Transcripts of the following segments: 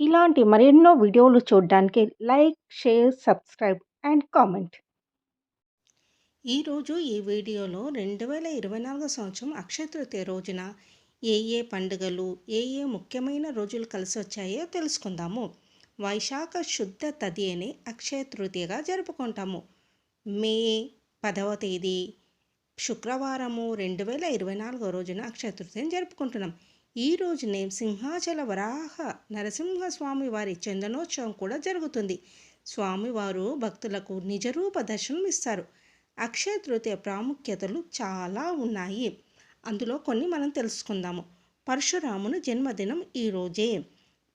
ఇలాంటి మరెన్నో వీడియోలు చూడడానికి like share subscribe and comment. ఈరోజు ఈ వీడియోలో రెండు వేల ఇరవై నాలుగు సంవత్సరం అక్షయ తృతీయ రోజున ఏ ఏ పండుగలు ఏ ఏ ముఖ్యమైన రోజులు కలిసి వచ్చాయో తెలుసుకుందాము. వైశాఖ శుద్ధ తది అని అక్షయ తృతీయగా జరుపుకుంటాము. మే పదవ తేదీ శుక్రవారము రెండు వేల ఇరవై నాలుగో రోజున అక్షయ తృతీయని జరుపుకుంటున్నాం. ఈ రోజునే సింహాచల వరాహ నరసింహస్వామి వారి చందనోత్సవం కూడా జరుగుతుంది. స్వామివారు భక్తులకు నిజరూప దర్శనం ఇస్తారు. అక్షయ తృతీయ ప్రాముఖ్యతలు చాలా ఉన్నాయి. అందులో కొన్ని మనం తెలుసుకుందాము. పరశురాముని జన్మదినం ఈరోజే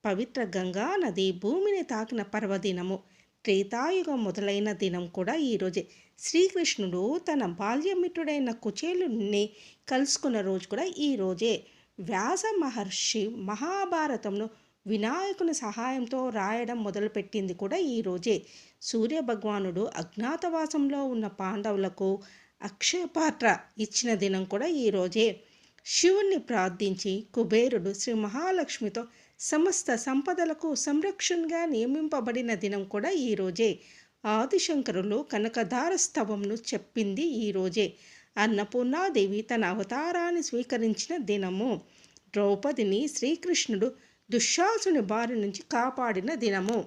పవిత్ర గంగా నది భూమిని తాకిన పర్వదినము. త్రేతాయుగం మొదలైన దినం కూడా ఈరోజే శ్రీకృష్ణుడు తన బాల్యమిత్రుడైన కుచేలుని కలుసుకున్న రోజు కూడా ఈరోజే వ్యాస మహర్షి మహాభారతంను వినాయకుని సహాయంతో రాయడం మొదలుపెట్టింది కూడా ఈరోజే సూర్య భగవానుడు అజ్ఞాతవాసంలో ఉన్న పాండవులకు అక్షయపాత్ర ఇచ్చిన దినం కూడా ఈరోజే శివుణ్ణి ప్రార్థించి కుబేరుడు శ్రీ మహాలక్ష్మితో సమస్త సంపదలకు సంరక్షణగా నియమింపబడిన దినం కూడా ఈరోజే ఆదిశంకరులు కనకధార స్తవంను చెప్పింది ఈరోజే అన్నపూర్ణాదేవి తన అవతారాన్ని స్వీకరించిన దినము. ద్రౌపదిని శ్రీకృష్ణుడు దుశ్శాసుని బారి నుంచి కాపాడిన దినము.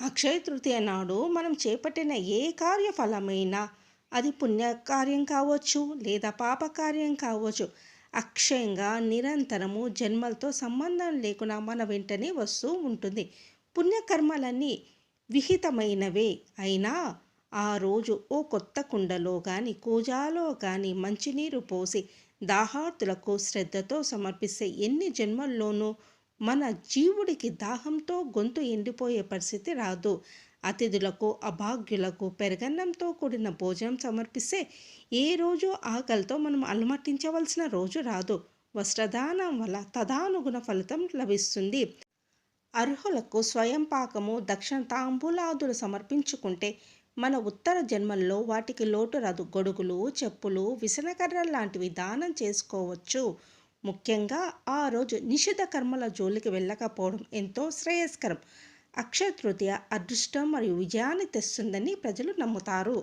అక్షయ తృతీయ నాడు మనం చేపట్టిన ఏ కార్యఫలమైనా అది పుణ్యకార్యం కావచ్చు లేదా పాపకార్యం కావచ్చు అక్షయంగా నిరంతరము జన్మలతో సంబంధం లేకుండా మన వెంటనే వస్తూ ఉంటుంది. పుణ్యకర్మలన్నీ విహితమైనవే అయినా ఆ రోజు ఓ కొత్త కుండలో కానీ కూజాలో కానీ మంచినీరు పోసి దాహార్తులకు శ్రద్ధతో సమర్పిస్తే ఎన్ని జన్మల్లోనూ మన జీవుడికి దాహంతో గొంతు ఎండిపోయే పరిస్థితి రాదు. అతిథులకు అభాగ్యులకు పెరగన్నంతో కూడిన భోజనం సమర్పిస్తే ఏ రోజు ఆకలితో మనం అలమటించవలసిన రోజు రాదు. వస్త్రదానం వల్ల తదానుగుణ ఫలితం లభిస్తుంది. అర్హులకు స్వయం పాకము దక్షిణ తాంబూలాదులు సమర్పించుకుంటే మన ఉత్తర జన్మల్లో వాటికి లోటు రాదు. గొడుగులు చెప్పులు విసనకర్ర లాంటివి దానం చేసుకోవచ్చు. ముఖ్యంగా ఆ రోజు నిషిద్ధ కర్మల జోలికి వెళ్ళకపోవడం ఎంతో శ్రేయస్కరం. అక్షయ తృతీయ అదృష్టం మరియు విజయాన్ని తెస్తుందని ప్రజలు నమ్ముతారు.